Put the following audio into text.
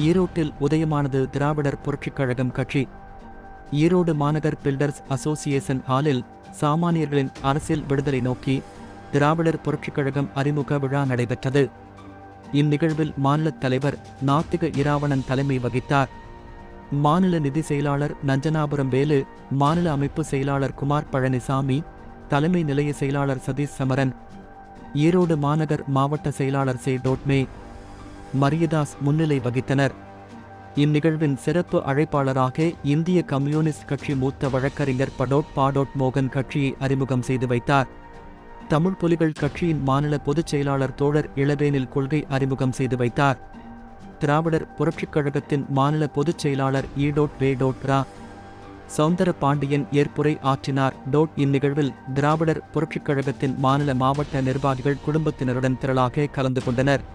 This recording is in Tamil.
ஈரோட்டில் உதயமானது திராவிடர் புரட்சிக் கழகம் கட்சி. ஈரோடு மாநகர் பில்டர்ஸ் அசோசியேஷன் ஹாலில் சாமானியர்களின் அரசியல் விடுதலை நோக்கி திராவிடர் புரட்சிக் கழகம் அறிமுக விழா நடைபெற்றது. இந்நிகழ்வில் மாநில தலைவர் நாத்திக இராவணன் தலைமை வகித்தார். மாநில நிதி செயலாளர் நஞ்சனாபுரம் வேலு மாநில அமைப்பு செயலாளர் குமார் பழனிசாமி தலைமை நிலைய செயலாளர் சதீஷ் சமரன் ஈரோடு மாநகர் மாவட்ட செயலாளர் சே. டோட்மே மரியதாஸ் முன்னிலை வகித்தனர். இந்நிகழ்வின் சிறப்பு அழைப்பாளராக இந்திய கம்யூனிஸ்ட் கட்சி மூத்த வழக்கறிஞர் படோட் பாடோட் மோகன் கட்சியை அறிமுகம் செய்து வைத்தார். தமிழ் புலிகள் கட்சியின் மாநில பொதுச் செயலாளர் தோழர் இளவேனில் கொள்கை அறிமுகம் செய்து வைத்தார். திராவிடர் புரட்சிக் கழகத்தின் மாநில பொதுச் செயலாளர் ஈடோட் வே டோட் ரா. சௌந்தர பாண்டியன் ஏற்புரை ஆற்றினார். டோட் இந்நிகழ்வில் திராவிடர் புரட்சிக் கழகத்தின் மாநில மாவட்ட நிர்வாகிகள் குடும்பத்தினருடன் திரளாக கலந்து கொண்டனர்.